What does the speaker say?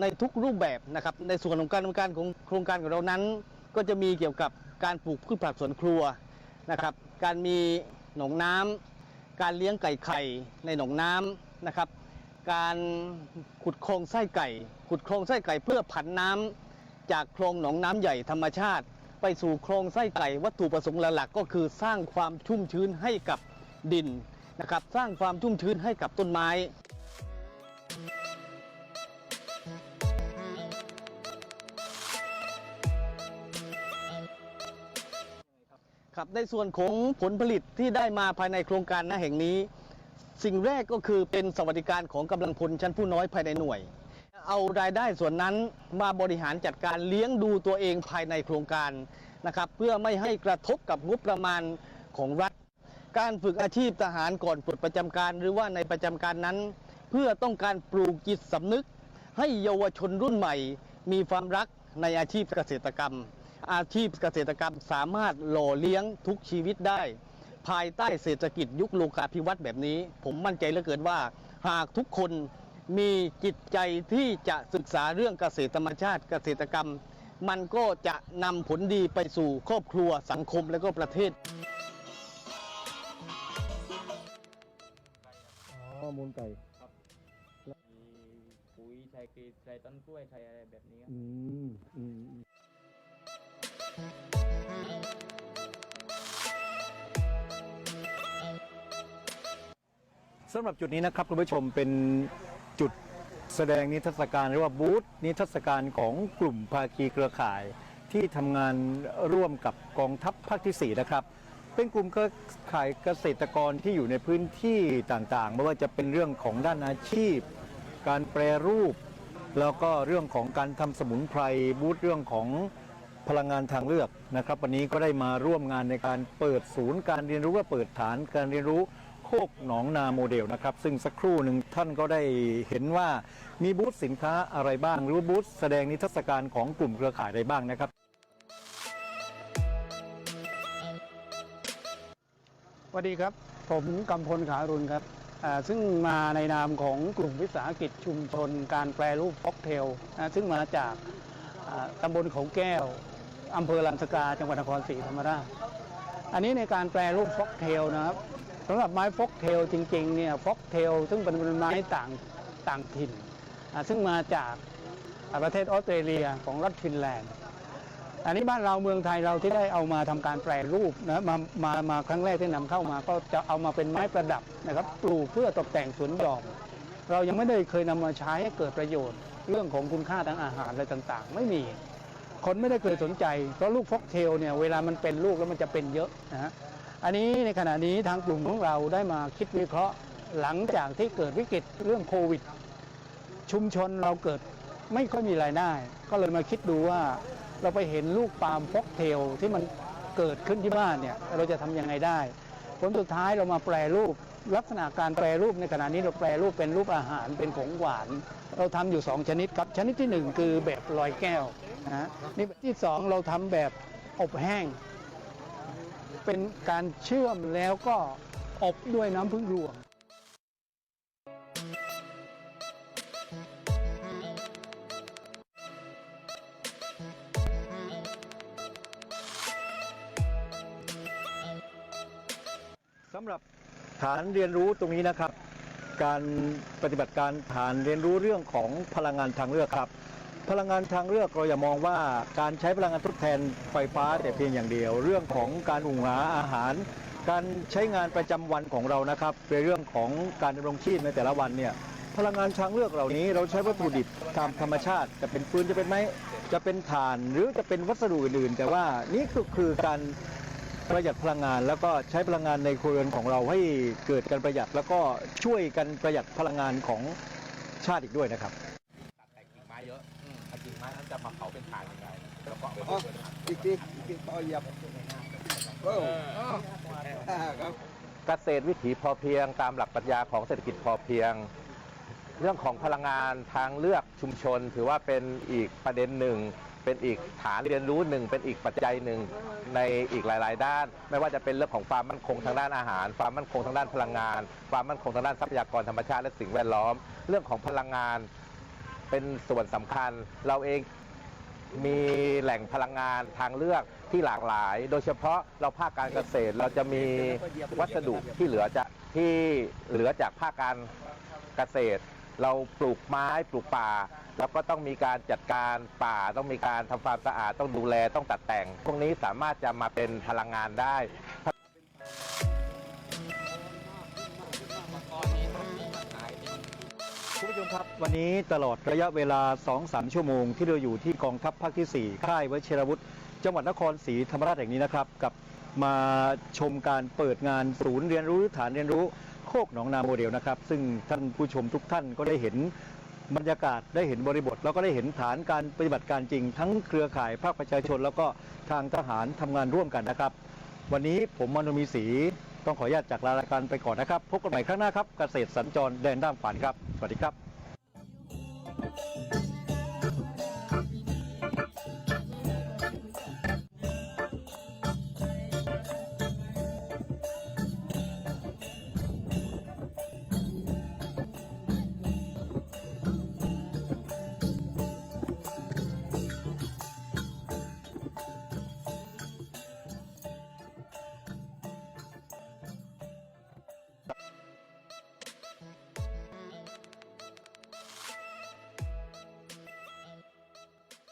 ในทุกรูปแบบนะครับ ในส่วนของการดำเนินการของโครงการของเรานั้น ก็จะมีเกี่ยวกับการปลูกพืชผักสวนครัวนะครับ การมีหนองน้ำการเลี้ยงไก่ไข่ในหนองน้ำนะครับ การขุดโครงไส้ไก่ ขุดโครงไส้ไก่เพื่อผันน้ำจากโครงหนองน้ำใหญ่ธรรมชาติ ไปสู่โครงไส้ไก่วัตถุประสงค์หลักๆก็คือสร้างความชุ่มชื้นให้กับดินนะครับ สร้างความชุ่มชื้นให้กับต้นไม้ครับในส่วนของผลผลิตที่ได้มาภายในโครงการนะแห่งนี้ สิ่งแรกก็คือเป็นสวัสดิการของกำลังพลชั้นผู้น้อยภายในหน่วย เอารายได้ส่วนนั้นมาบริหารจัดการเลี้ยงดูตัวเองภายในโครงการนะครับเพื่อไม่ให้กระทบกับงบประมาณของรัฐ การฝึกอาชีพทหารก่อนปลดประจำการ หรือว่าในประจำการนั้น เพื่อต้องการปลูกจิตสำนึก ให้เยาวชนรุ่นใหม่ มีความรักในอาชีพเกษตรกรรม อาชีพเกษตรกรรมสามารถหล่อเลี้ยงทุกชีวิตได้ ภายใต้เศรษฐกิจยุคโลกาภิวัตน์แบบนี้ ผมมั่นใจเหลือเกินว่า หากทุกคน มีจิตใจที่จะศึกษาเรื่องเกษตรธรรมชาติเกษตรกรรม มันก็จะนำผลดีไปสู่ครอบครัวสังคมและก็ประเทศอ๋อมูลไก่ครับมีปุ๋ยใช้กรีดใช้ต้นกล้วยใช้อะไรแบบนี้ครับ อืมอืมสำหรับจุดนี้นะครับคุณผู้ชมเป็นจุด แสดงนิทรรศการหรือว่าบูธนิทรรศการของกลุ่มภาคีเครือข่าย ที่ทำงานร่วมกับกองทัพภาคที่ 4 นะครับ เป็นกลุ่มเครือข่ายเกษตรกรที่อยู่ในพื้นที่ต่างๆ ไม่ว่าจะเป็นเรื่องของด้านอาชีพ การแปรรูป แล้วก็เรื่องของการทำสมุนไพรบูธเรื่องของพลังงานทางเลือกนะครับ วันนี้ก็ได้มาร่วมงานในการเปิดศูนย์การเรียนรู้ว่าเปิดฐานการเรียนรู้ โคกหนองนาโมเดลนะครับ ซึ่งสักครู่หนึ่งท่านก็ได้เห็นว่ามีบูธสินค้าอะไรบ้างหรือบูธแสดงนิทรรศการของกลุ่มเครือข่ายอะไรบ้างนะครับ สวัสดีครับ ผมกำพลขารุณครับซึ่งมาในนามของกลุ่มวิสาหกิจชุมชน การแปรรูปฟ็อกเทลนะซึ่งมาจากตำบลเขาแก้วอำเภอลำสกาจังหวัดนครศรีธรรมราชอันนี้ในการแปรรูปฟ็อกเทลนะครับ สำหรับไม้ฟอกเทลจริงๆเนี่ยฟอกเทลซึ่งเป็นไม้ต่างต่างถิ่น ซึ่งมาจากประเทศออสเตรเลียของรัฐฟินแลนด์ อันนี้บ้านเราเมืองไทยเราที่ได้เอามาทำการแปรรูปนะมามามาครั้งแรกที่นำเข้ามา ก็จะเอามาเป็นไม้ประดับนะครับปลูกเพื่อตกแต่งสวนหย่อม เรายังไม่ได้เคยนำมาใช้ให้เกิดประโยชน์ เรื่องของคุณค่าทางอาหารอะไรต่างๆ ไม่มีคนไม่ได้เคยสนใจ เพราะลูกฟอกเทลเนี่ยเวลามันเป็นลูกแล้วมันจะเป็นเยอะนะฮะ อันนี้ในขณะนี้ทางกลุ่มของเราได้มาคิดวิเคราะห์หลังจากที่เกิดวิกฤตเรื่องโควิด ชุมชนเราเกิดไม่ค่อยมีรายได้ ก็เลยมาคิดดูว่าเราไปเห็นลูกปาล์มฟอกเทลที่มันเกิดขึ้นที่บ้านเนี่ยเราจะทำยังไงได้ ผลสุดท้ายเรามาแปรรูปลักษณะการแปรรูปในขณะนี้เราแปรรูปเป็นรูปอาหารเป็นของหวาน เราทำอยู่ 2 ชนิดครับ ชนิดที่ 1 คือแบบลอยแก้วนะนี่แบบที่ 2 เราทำแบบอบแห้ง เป็นการเชื่อมแล้วก็อบด้วยน้ำผึ้งรวมสำหรับฐานเรียนรู้ตรงนี้นะครับ การปฏิบัติการฐานเรียนรู้เรื่องของพลังงานทางเลือกครับ พลังงานทางเลือกเราอย่ามองว่าการใช้พลังงานทดแทนไฟฟ้าแต่เพียงอย่างเดียว เรื่องของการหุงหาอาหาร การใช้งานประจำวันของเรานะครับในเรื่องของการดำรงชีพในแต่ละวันเนี่ยพลังงานทางเลือกเหล่านี้เราใช้วัตถุดิบตามธรรมชาติ จะเป็นฟืนจะเป็นไม้จะเป็นถ่านหรือจะเป็นวัสดุอื่นๆแต่ว่านี่ก็คือการประหยัดพลังงาน แล้วก็ใช้พลังงานในครัวเรือนของเราให้เกิดการประหยัด แล้วก็ช่วยกันประหยัดพลังงานของชาติอีกด้วยนะครับ นั้นจะมาเผาเป็นถ่านยังไงแล้วก็เอาไปเป็นถ่านอีกทีอีกทีต่อเหยียบโอ้ครับเกษตรวิถีพอเพียง ตามหลักปรัชญาของเศรษฐกิจพอเพียง เรื่องของพลังงานทางเลือกชุมชน ถือว่าเป็นอีกประเด็นหนึ่ง เป็นอีกฐานเรียนรู้หนึ่ง เป็นอีกปัจจัยหนึ่งในอีกหลาย ๆ ด้าน ไม่ว่าจะเป็นเรื่องของความมั่นคงทางด้านอาหาร ความมั่นคงทางด้านพลังงาน ความมั่นคงทางด้านทรัพยากรธรรมชาติและสิ่งแวดล้อม เรื่องของพลังงาน เป็นส่วนสำคัญ เราเองมีแหล่งพลังงานทางเลือกที่หลากหลาย โดยเฉพาะเราภาคการเกษตรเราจะมีวัสดุที่เหลือจะที่เหลือจากภาคการเกษตร เราปลูกไม้ปลูกป่า แล้วก็ต้องมีการจัดการป่า ต้องมีการทำความสะอาดต้องดูแลต้องตัดแต่ง พวกนี้สามารถจะมาเป็นพลังงานได้ คุณผู้ชมครับ วันนี้ตลอดระยะเวลา 2-3 ชั่วโมง ที่เราอยู่ที่กองทัพภาคที่ 4 ค่ายวชิรวุฒิจังหวัดนครศรีธรรมราชแห่งนี้นะครับ กับมาชมการเปิดงานศูนย์เรียนรู้ฐานเรียนรู้โคกหนองนาโมเดลนะครับ ซึ่งท่านผู้ชมทุกท่านก็ได้เห็นบรรยากาศได้เห็นบริบท แล้วก็ได้เห็นฐานการปฏิบัติการจริง ทั้งเครือข่ายภาคประชาชน แล้วก็ทางทหารทำงานร่วมกันนะครับ วันนี้ผมมนมีศรี ต้องขออนุญาตจากลารายการไปก่อนนะครับพบกันใหม่ครั้งหน้าครับเกษตรสัญจรแดนด้ามฝันครับสวัสดีครับ